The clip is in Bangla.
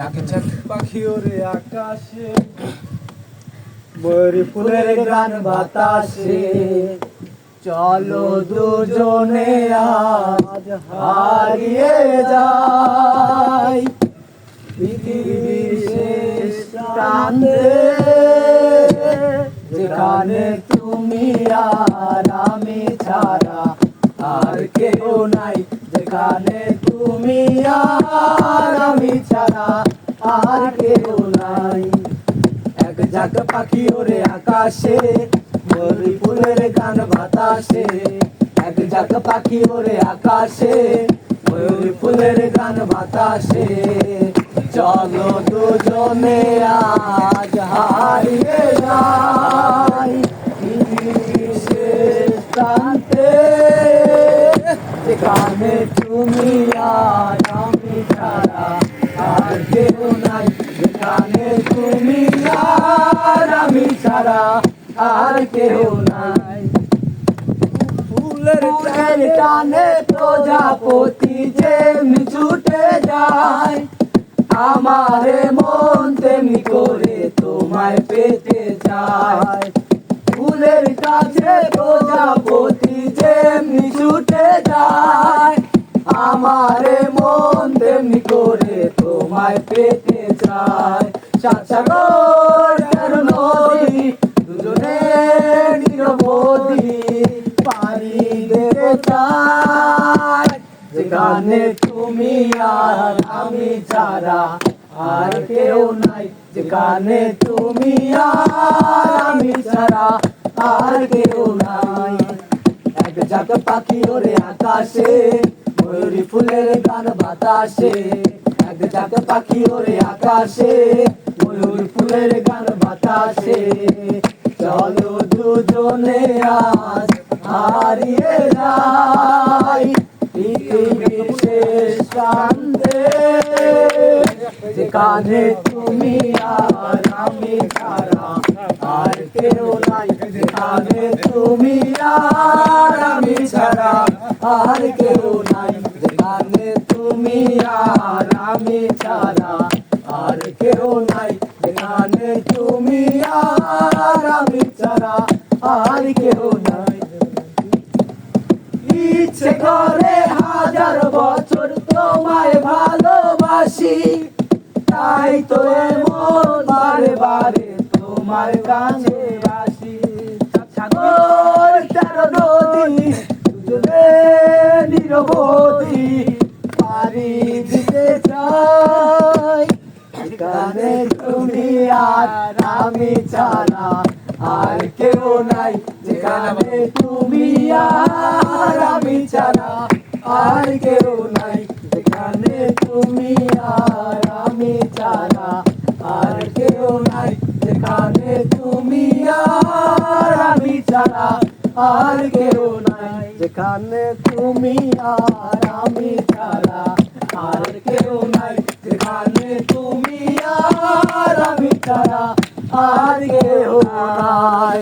আকাশে গান বাতাসে। চলো দুজনে আজ হারিয়ে যাই। পৃথিবীর যেখানে তুমি আর আমি ছাড়া আর কেউ নাই যেখানে তুমি আর আমি ছাড়া। আর কেউ নাই। এক ঝাঁক পাখি ওরে আকাশে মরি ফুলের গান বাতাসে। এক ঝাঁক পাখি ওরে আকাশে ময়ূরী ফুলের গান বাতাসে। চলো দুজনে আজ হারিয়ে যাই। পৃথিবীর যেখানে তুমি আর আমি ছাড়া আর কেউ নাই। যেখানে তুমি আমি ছাড়া আর কেউ নাই। টানে প্রজাপতি যে ছুটে যায়, আমারে মন তেমনি করে তোমায় পেতে যায় ফুলের কাছে প্রজাপতি আমারে মন তেমনি করে তোমায় পেতে চায় সাত সাগর তেরো নদী, দুজনে নিরবধি পারি দেবে যেখানে তুমি আর আমি ছাড়া আর কেউ নাই। যেখানে তুমি আর আমি ছাড়া আর কেউ নাই। এক ঝাঁক পাখি ওরে আকাশে ময়ূরী ফুলের গান বাতাসে, এক ঝাঁক পাখি ওরে আকাশে, ময়ূর ফুলের গান বাতাসে। চলো দুজনে আজ হারিয়ে যাই যেখানে তুমি আর আমি ছাড়া আর কেউ নাই যেখানে তুমি আর আমি ছাড়া আর কেউ আমি ছাড়া আর কেউ নাই। যেখানে তুমি আর আমি ছাড়া আর কেউ নাই। ইচ্ছে করে হাজার বছর তোমায় ভালোবাসি। তাই তো এমন বারে বারে তোমার কাছে বাসি সাগর তেরো নদী, দুজনে নিরবধি দিতে চাই। তুমি আর আমি ছাড়া আর কেউ নাই। যেখানে তুমি আর আমি ছাড়া আর কেউ নাই। যেখানে তুমি আর আমি ছাড়া আর কেউ নাই। যেখানে তুমি আর আমি ছাড়া আর কেউ নাই। যেখানে তুমি আর আমি ছাড়া আর কেউ নাই যেখানে তুমি আর আমি তারা আর কেউ নাই।